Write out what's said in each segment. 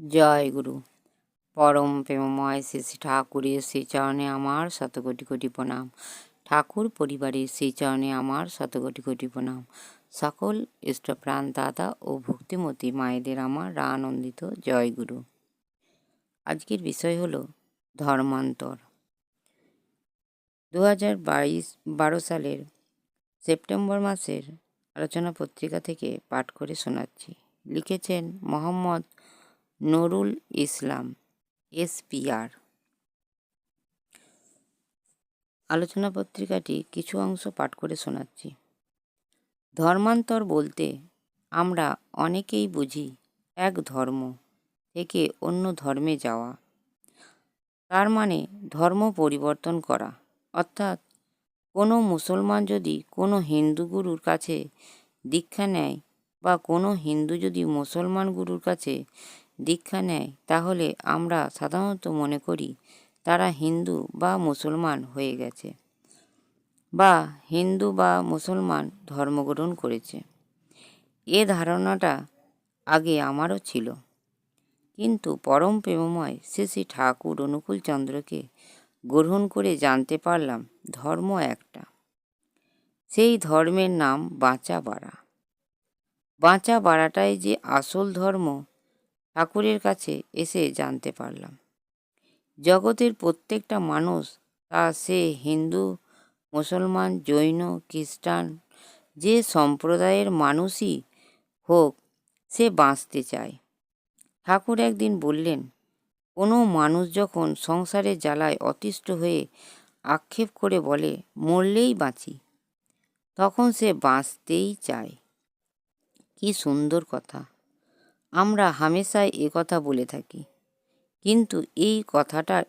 জয় গুরু। পরম প্রেমময় শ্রী শ্রী ঠাকুরের শ্রীচরণে আমার শত কোটি প্রণাম। ঠাকুর পরিবারের শ্রীচরণে আমার শত কোটি কোটি প্রণাম। সকল ইষ্টপ্রাণ দাদা ও ভক্তিমতী মায়েদের আমার আনন্দিত জয় গুরু। আজকের বিষয় হলো ধর্মান্তর। দু হাজার বাইশ বারো সালের সেপ্টেম্বর মাসের আলোচনা পত্রিকা থেকে পাঠ করে শোনাচ্ছি। লিখেছেন মোহাম্মদ নুরুল ইসলাম, এসপিআর। আলোচনা পত্রিকাটি কিছু অংশ পাঠ করে শোনাচ্ছি। ধর্মান্তর বলতে আমরা অনেকেই বুঝি এক ধর্ম থেকে অন্য ধর্মে যাওয়া। তার মানে ধর্ম পরিবর্তন করা। অর্থাৎ কোনো মুসলমান যদি কোনো হিন্দু গুরুর কাছে দীক্ষা নেয় বা কোনো হিন্দু যদি মুসলমান গুরুর কাছে দীক্ষা নেয়, তাহলে আমরা সাধারণত মনে করি তারা হিন্দু বা মুসলমান হয়ে গেছে বা হিন্দু বা মুসলমান ধর্মগ্রহণ করেছে। এ ধারণাটা আগে আমারও ছিল। কিন্তু পরম প্রেমময় শ্রী ঠাকুর অনুকূল চন্দ্রকে গ্রহণ করে জানতে পারলাম ধর্ম একটা। সেই ধর্মের নাম বাঁচা বাড়া। বাঁচা বাড়াটাই যে আসল ধর্ম ঠাকুরের কাছে এসে জানতে পারলাম। জগতের প্রত্যেকটা মানুষ, তা সে হিন্দু, মুসলমান, জৈন, খ্রিস্টান, যে সম্প্রদায়ের মানুষই হোক, সে বাঁচতে চায়। ঠাকুর একদিন বললেন, কোনো মানুষ যখন সংসারে জ্বালায় অতিষ্ঠ হয়ে আক্ষেপ করে বলে, মরলেই বাঁচি, তখন সে বাঁচতেই চায়। কি সুন্দর কথা। আমরা হামেশাই কথা বলে থাকি। কিন্তু এই কথাটার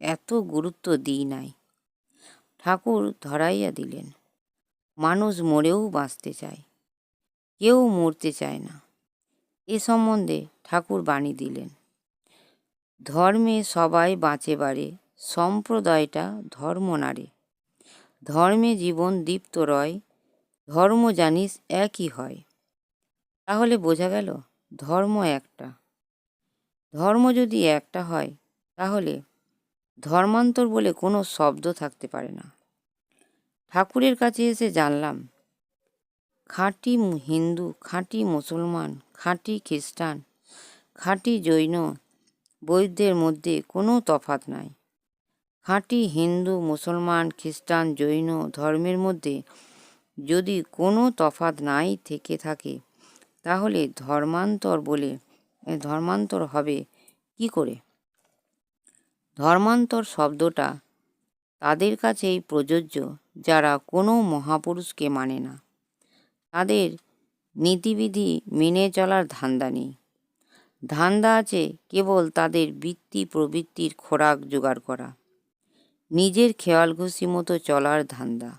এত গুরুত্ব দিই নাই। ঠাকুর ধরাইয়া দিলেন। মানুষ মরেও বাঁচতে চায়। কেউ মরতে চায় না। এ সম্বন্ধে ঠাকুর বাণী দিলেন। ধর্মে সবাই বাঁচে বাড়ে, সম্প্রদায়টা ধর্ম নারে ধর্মে জীবন দীপ্ত রয়, ধর্ম জানিস একই হয়। তাহলে বোঝা গেল ধর্ম একটা। ধর্ম যদি একটা হয়, তাহলে ধর্মান্তর বলে কোনো শব্দ থাকতে পারে না। ঠাকুরের কাছে এসে জানলাম, খাঁটি হিন্দু, খাঁটি মুসলমান, খাঁটি খ্রিস্টান, খাঁটি জৈন বৈদ্যের মধ্যে কোনো তফাত নাই। খাঁটি হিন্দু, মুসলমান, খ্রিস্টান, জৈন ধর্মের মধ্যে যদি কোনো তফাত নাই থেকে থাকে তাহলে ধর্মান্তর বলে ধর্মান্তর হবে কি করে? ধর্মান্তর শব্দটা তাদের কাছেই প্রযোজ্য, যারা কোনো মহাপুরুষকে মানে না। তাদের নীতিবিধি মেনে চলার ধান্দা নেই। ধান্দা আছে কেবল তাদের বৃত্তি প্রবৃত্তির খোরাক জোগাড় করা, নিজের খেয়াল খুশি মতো চলার ধান্দা।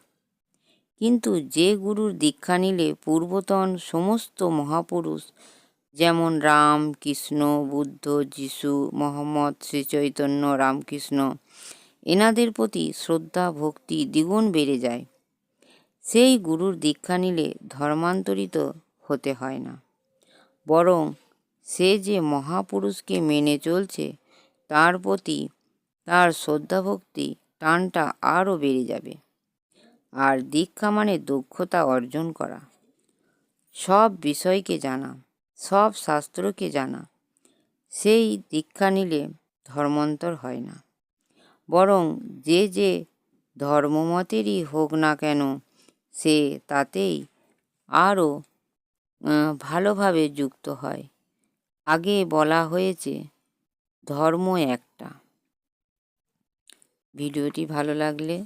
কিন্তু যে গুরুর দীক্ষা নিলে পূর্বতন সমস্ত মহাপুরুষ, যেমন রাম, কৃষ্ণ, বুদ্ধ, যিশু, মোহাম্মদ শ্রীচৈতন্য রামকৃষ্ণ, এনাদের প্রতি শ্রদ্ধা, ভক্তি দ্বিগুণ বেড়ে যায়। সেই গুরুর দীক্ষা নিলে ধর্মান্তরিত হতে হয় না। বরং সে যে মহাপুরুষকে মেনে চলছে, তার প্রতি তার শ্রদ্ধা ভক্তি টানটা আরও বেড়ে যাবে। আর দীক্ষা মানে দক্ষতা অর্জন করা। সব বিষয়কে জানা, সব শাস্ত্রকে জানা, সেই দীক্ষা নিলে ধর্মান্তর হয় না। বরং যে যে ধর্মমতেরই হোক না কেন, সে তাতেই আরও ভালোভাবে যুক্ত হয়। আগে বলা হয়েছে, ধর্ম একটা। ভিডিওটি ভালো লাগলে